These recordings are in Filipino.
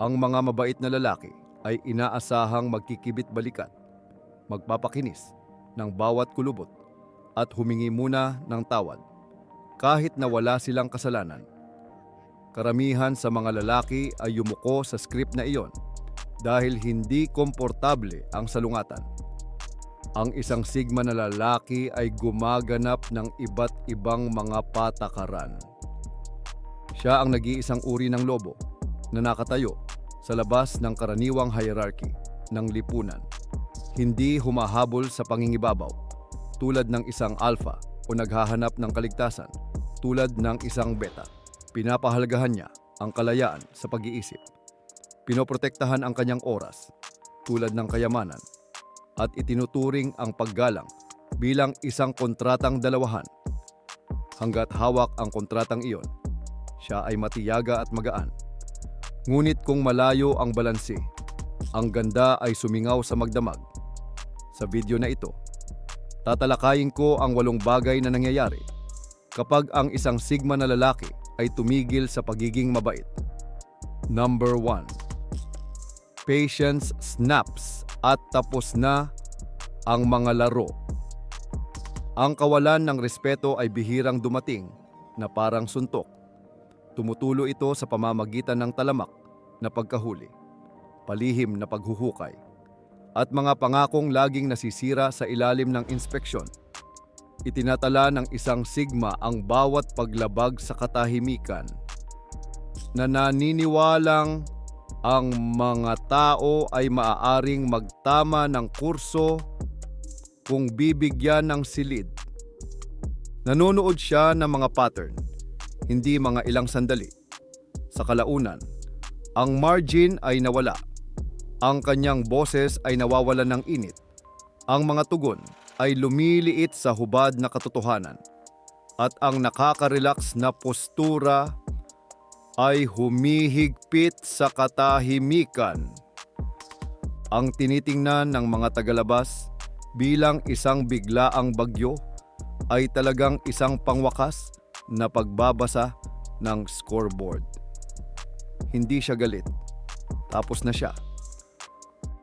Ang mga mabait na lalaki ay inaasahang magkikibit balikat, magpapakinis ng bawat kulubot at humingi muna ng tawad kahit na wala silang kasalanan. Karamihan sa mga lalaki ay yumuko sa script na iyon dahil hindi komportable ang salungatan. Ang isang sigma na lalaki ay gumaganap ng iba't ibang mga patakaran. Siya ang nag-iisang uri ng lobo na nakatayo sa labas ng karaniwang hierarchy ng lipunan. Hindi humahabol sa pangingibabaw tulad ng isang alpha o naghahanap ng kaligtasan tulad ng isang beta. Pinapahalagahan niya ang kalayaan sa pag-iisip. Pinoprotektahan ang kanyang oras tulad ng kayamanan at itinuturing ang paggalang bilang isang kontratang dalawahan. Hanggat hawak ang kontratang iyon, siya ay matiyaga at magaan. Ngunit kung malayo ang balanse, ang ganda ay sumingaw sa magdamag. Sa video na ito, tatalakayin ko ang walong bagay na nangyayari kapag ang isang sigma na lalaki ay tumigil sa pagiging mabait. Number 1. Patience snaps at tapos na ang mga laro. Ang kawalan ng respeto ay bihirang dumating na parang suntok. Tumutulo ito sa pamamagitan ng talamak na pagkahuli, palihim na paghuhukay, at mga pangakong laging nasisira sa ilalim ng inspeksyon. Itinatala ng isang sigma ang bawat paglabag sa katahimikan na naniniwalang ang mga tao ay maaaring magtama ng kurso kung bibigyan ng silid. Nanonood siya ng mga pattern, hindi mga ilang sandali. Sa kalaunan, ang margin ay nawala. Ang kanyang boses ay nawawalan ng init. Ang mga tugon ay lumiliit sa hubad na katotohanan. At ang nakaka-relax na postura ay humihigpit sa katahimikan. Ang tinitingnan ng mga tagalabas bilang isang biglaang bagyo ay talagang isang pangwakas na pagbabasa ng scoreboard. Hindi siya galit. Tapos na siya.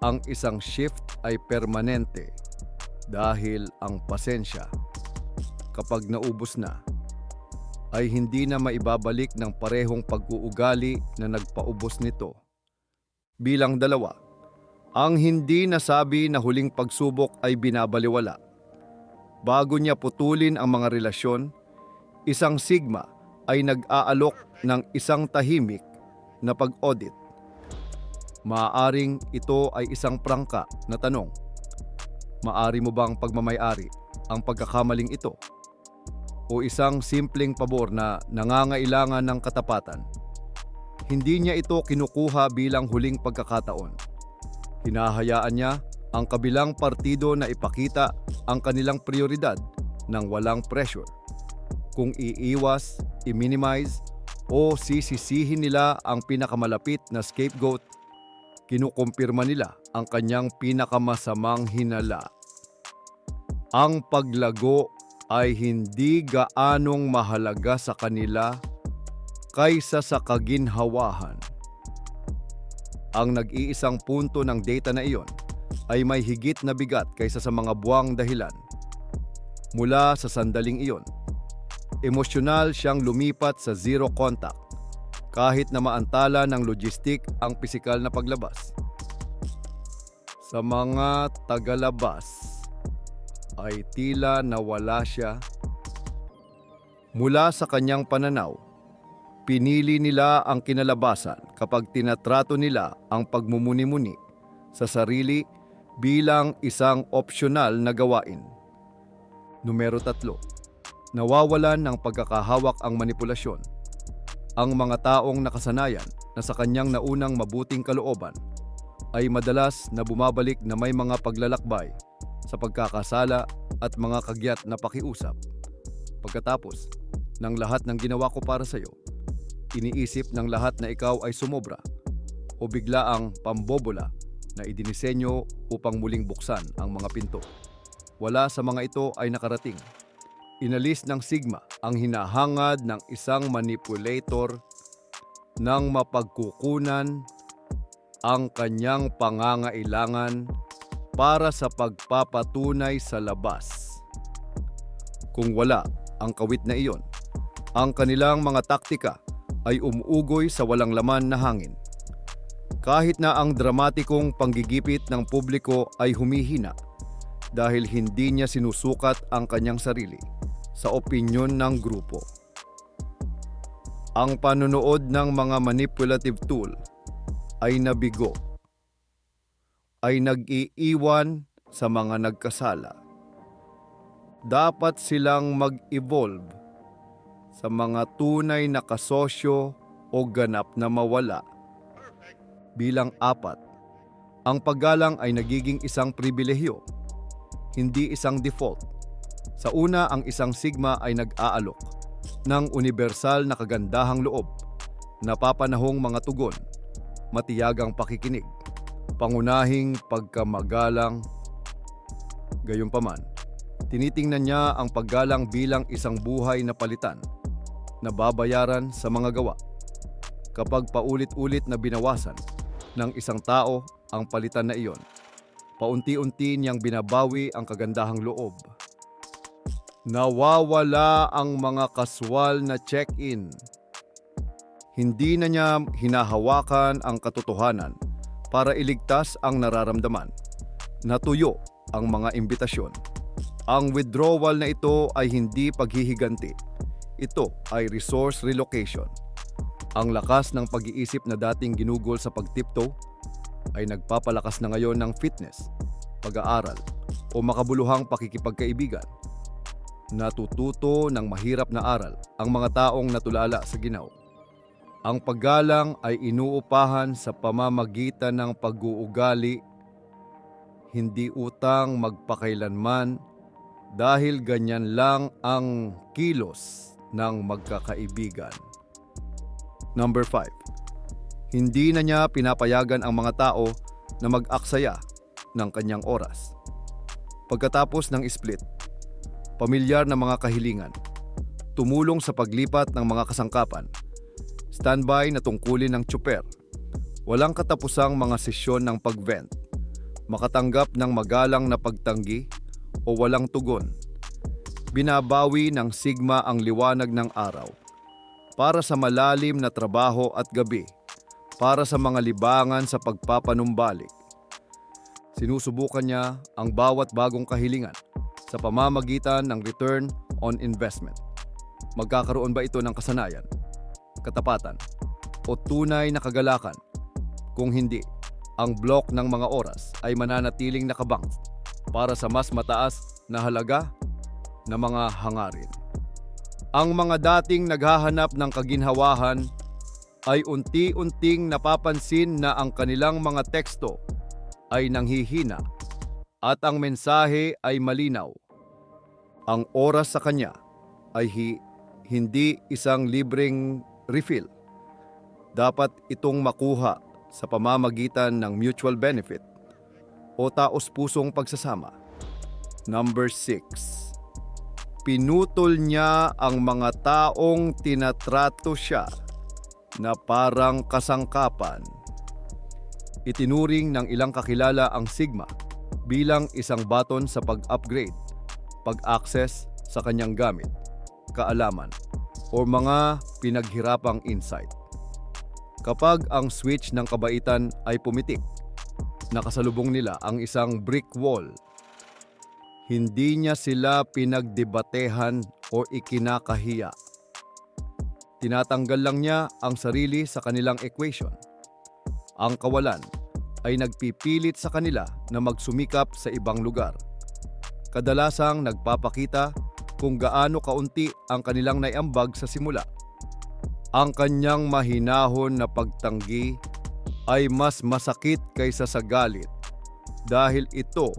Ang isang shift ay permanente dahil ang pasensya kapag naubos na ay hindi na maibabalik ng parehong pag-uugali na nagpaubos nito. Bilang dalawa, ang hindi nasabi na huling pagsubok ay binabaliwala. Bago niya putulin ang mga relasyon, isang sigma ay nag-aalok ng isang tahimik na pag-audit. Maaring ito ay isang prangka na tanong. Maari mo bang pagmamayari ang pagkakamaling ito? O isang simpleng pabor na nangangailangan ng katapatan? Hindi niya ito kinukuha bilang huling pagkakataon. Hinahayaan niya ang kabilang partido na ipakita ang kanilang prioridad ng walang pressure. Kung iiwas, i-minimize, o sisisihin nila ang pinakamalapit na scapegoat, kinukumpirma nila ang kanyang pinakamasamang hinala. Ang paglago ay hindi gaanong mahalaga sa kanila kaysa sa kaginhawahan. Ang nag-iisang punto ng data na iyon ay may higit na bigat kaysa sa mga buwang dahilan. Mula sa sandaling iyon, emosyonal siyang lumipat sa zero contact kahit na maantala ng logistik ang pisikal na paglabas. Sa mga tagalabas ay tila nawala siya. Mula sa kanyang pananaw, pinili nila ang kinalabasan kapag tinatrato nila ang pagmumuni-muni sa sarili bilang isang opsyonal na gawain. Numero tatlo, nawawalan ng pagkakahawak ang manipulasyon. Ang mga taong nakasanayan na sa kanyang naunang mabuting kalooban ay madalas na bumabalik na may mga paglalakbay sa pagkakasala at mga kagyat na pakiusap. Pagkatapos ng lahat ng ginawa ko para sa iyo, iniisip ng lahat na ikaw ay sumobra o biglaang pambobola na idinisenyo upang muling buksan ang mga pinto. Wala sa mga ito ay nakarating. Inalis ng Sigma ang hinahangad ng isang manipulator ng mapagkukunan ang kanyang pangangailangan para sa pagpapatunay sa labas. Kung wala ang kawit na iyon, ang kanilang mga taktika ay umuugoy sa walang laman na hangin. Kahit na ang dramatikong panggigipit ng publiko ay humihina dahil hindi niya sinusukat ang kanyang sarili sa opinyon ng grupo. Ang panonood ng mga manipulative tool ay nabigo, ay nag-iiwan sa mga nagkasala. Dapat silang mag-evolve sa mga tunay na kasosyo o ganap na mawala. Bilang apat, ang paggalang ay nagiging isang pribilehyo, hindi isang default. Sa una, ang isang sigma ay nag-aalok ng universal na kagandahang loob, napapanahong mga tugon, matiyagang pakikinig, pangunahing pagkamagalang. Gayunpaman, tinitingnan niya ang paggalang bilang isang buhay na palitan na babayaran sa mga gawa. Kapag paulit-ulit na binawasan ng isang tao ang palitan na iyon, paunti-unti niyang binabawi ang kagandahang loob. Nawawala ang mga kaswal na check-in. Hindi na niya hinahawakan ang katotohanan para iligtas ang nararamdaman. Natuyo ang mga imbitasyon. Ang withdrawal na ito ay hindi paghihiganti. Ito ay resource relocation. Ang lakas ng pag-iisip na dating ginugol sa pagtipto ay nagpapalakas na ngayon ng fitness, pag-aaral, o makabuluhang pakikipagkaibigan. Natututo ng mahirap na aral ang mga taong natulala sa ginaw. Ang paggalang ay inuupahan sa pamamagitan ng pag-uugali, hindi utang magpakailanman dahil ganyan lang ang kilos ng magkakaibigan. Number 5. Hindi na niya pinapayagan ang mga tao na mag-aksaya ng kanyang oras. Pagkatapos ng split, pamilyar na mga kahilingan, tumulong sa paglipat ng mga kasangkapan, standby na tungkulin ng tsuper, walang katapusang mga sesyon ng pag-vent, makatanggap ng magalang na pagtanggi o walang tugon. Binabawi ng sigma ang liwanag ng araw. Para sa malalim na trabaho at gabi, para sa mga libangan sa pagpapanumbalik. Sinusubukan niya ang bawat bagong kahilingan sa pamamagitan ng return on investment. Magkakaroon ba ito ng kasanayan, katapatan, o tunay na kagalakan? Kung hindi, ang block ng mga oras ay mananatiling nakabang para sa mas mataas na halaga na mga hangarin. Ang mga dating naghahanap ng kaginhawahan ay unti-unting napapansin na ang kanilang mga teksto ay nanghihina at ang mensahe ay malinaw. Ang oras sa kanya ay hi- hindi isang libreng refill. Dapat itong makuha sa pamamagitan ng mutual benefit o taos-pusong pagsasama. Number 6. Pinutol niya ang mga taong tinatrato siya na parang kasangkapan. Itinuring ng ilang kakilala ang Sigma bilang isang baton sa pag-upgrade, pag-access sa kanyang gamit, kaalaman, o mga pinaghirapang insight. Kapag ang switch ng kabaitan ay pumitik, nakasalubong nila ang isang brick wall. Hindi niya sila pinagdebatehan o ikinakahiya. Tinatanggal lang niya ang sarili sa kanilang equation. Ang kawalan ay nagpipilit sa kanila na magsumikap sa ibang lugar. Kadalasang nagpapakita kung gaano kaunti ang kanilang naiambag sa simula. Ang kanyang mahinahon na pagtanggi ay mas masakit kaysa sa galit dahil ito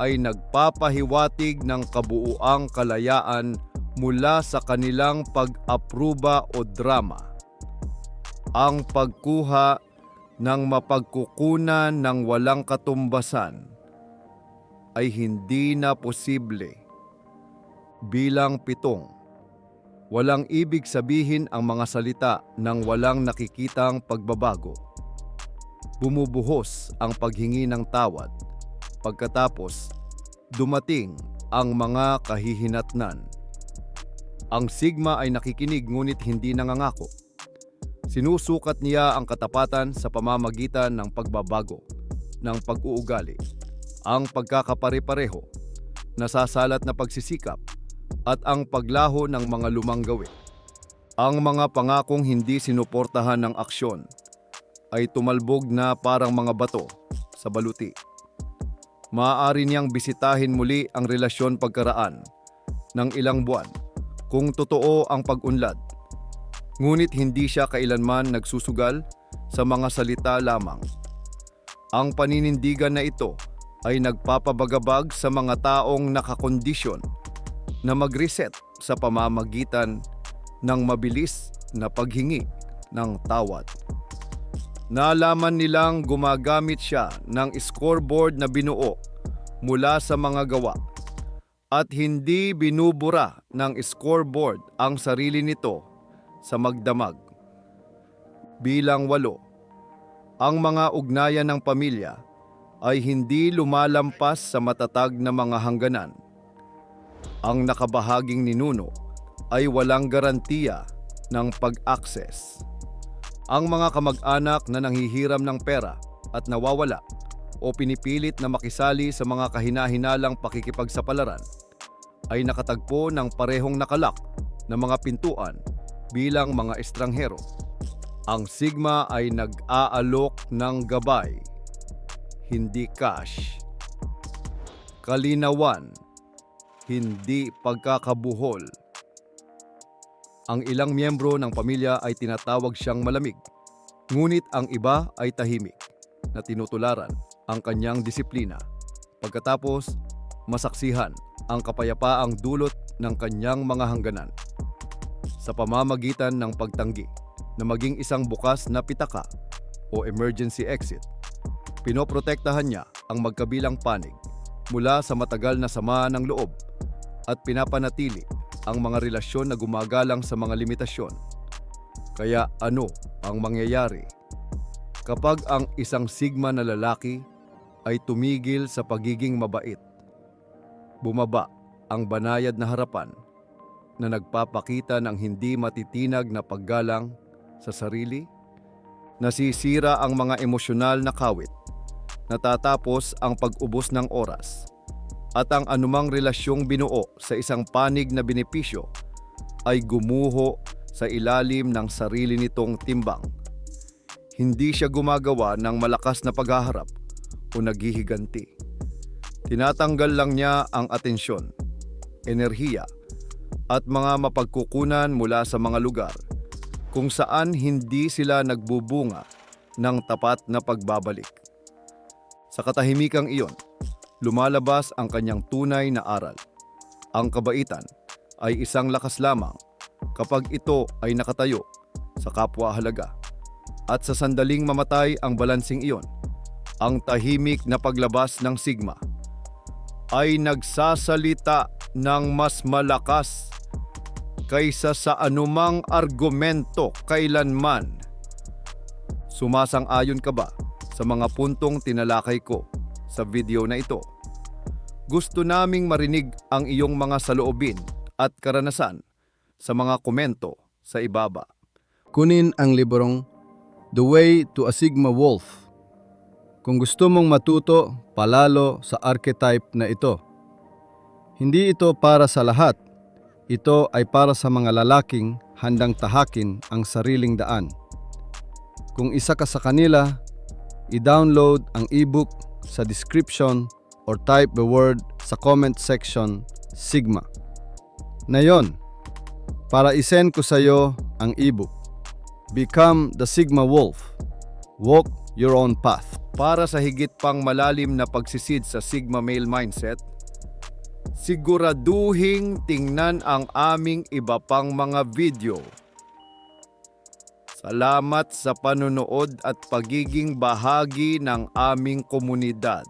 ay nagpapahiwatig ng kabuuang kalayaan mula sa kanilang pag-apruba o drama. Ang pagkuha ng mapagkukunan ng walang katumbasan ay hindi na posible. Bilang pitong, walang ibig sabihin ang mga salita ng walang nakikitang pagbabago. bumubuhos ang paghingi ng tawad. Pagkatapos, dumating ang mga kahihinatnan. Ang Sigma ay nakikinig ngunit hindi nangangako. Sinusukat niya ang katapatan sa pamamagitan ng pagbabago, ng pag-uugali, ang pagkakapare-pareho, nasasalat na pagsisikap, at ang paglaho ng mga lumang gawi. Ang mga pangakong hindi sinuportahan ng aksyon ay tumalbog na parang mga bato sa baluti. Maaari niyang bisitahin muli ang relasyon pagkaraan ng ilang buwan kung totoo ang pag-unlad. Ngunit hindi siya kailanman nagsusugal sa mga salita lamang. Ang paninindigan na ito ay nagpapabagabag sa mga taong nakakondisyon na mag-reset sa pamamagitan ng mabilis na paghingi ng tawad. Nalaman nilang gumagamit siya ng scoreboard na binuo mula sa mga gawa at hindi binubura ng scoreboard ang sarili nito sa magdamag. Bilang walo, ang mga ugnayan ng pamilya ay hindi lumalampas sa matatag na mga hangganan. Ang nakabahaging ninuno ay walang garantiya ng pag-access. Ang mga kamag-anak na nanghihiram ng pera at nawawala o pinipilit na makisali sa mga kahinahinalang pakikipagsapalaran ay nakatagpo ng parehong nakalak na mga pintuan bilang mga estranghero. Ang Sigma ay nag-aalok ng gabay, hindi cash. Kalinawan, hindi pagkakabuhol. Ang ilang miyembro ng pamilya ay tinatawag siyang malamig, ngunit ang iba ay tahimik na tinutularan ang kanyang disiplina. Pagkatapos, masaksihan ang kapayapaang dulot ng kanyang mga hangganan sa pamamagitan ng pagtanggi na maging isang bukas na pitaka o emergency exit. Pinoprotektahan niya ang magkabilang panig mula sa matagal na sama ng loob at pinapanatili ang mga relasyon na gumagalang sa mga limitasyon. Kaya ano ang mangyayari kapag ang isang sigma na lalaki ay tumigil sa pagiging mabait? Bumaba ang banayad na harapan na nagpapakita ng hindi matitinag na paggalang sa sarili, nasisira ang mga emosyonal na kawit, natatapos ang pag-ubos ng oras, at ang anumang relasyong binuo sa isang panig na benepisyo ay gumuho sa ilalim ng sarili nitong timbang. Hindi siya gumagawa ng malakas na paghaharap o naghihiganti. Tinatanggal lang niya ang atensyon, enerhiya, at mga mapagkukunan mula sa mga lugar kung saan hindi sila nagbubunga ng tapat na pagbabalik. Sa katahimikang iyon, lumalabas ang kanyang tunay na aral. Ang kabaitan ay isang lakas lamang kapag ito ay nakatayo sa kapwa halaga. At sa sandaling mamatay ang balansing iyon, ang tahimik na paglabas ng sigma ay nagsasalita ng mas malakas kaysa sa anumang argumento kailanman. Sumasang-ayon ka ba sa mga puntong tinalakay ko sa video na ito? Gusto naming marinig ang iyong mga saloobin at karanasan sa mga komento sa ibaba. Kunin ang librong The Way to a Sigma Wolf kung gusto mong matuto palalo sa archetype na ito. Hindi ito para sa lahat. Ito ay para sa mga lalaking handang tahakin ang sariling daan. Kung isa ka sa kanila, i-download ang ebook sa description or type the word sa comment section Sigma. Na yon, para isend ko sa iyo ang ebook. Become the Sigma Wolf. Walk your own path. Para sa higit pang malalim na pagsisid sa Sigma Male Mindset, siguraduhing tingnan ang aming iba pang mga video. Salamat sa panonood at pagiging bahagi ng aming komunidad.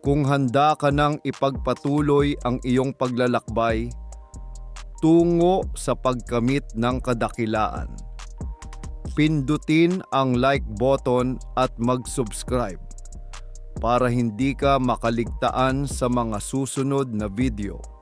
Kung handa ka nang ipagpatuloy ang iyong paglalakbay tungo sa pagkamit ng kadakilaan, pindutin ang like button at mag-subscribe para hindi ka makaligtaan sa mga susunod na video.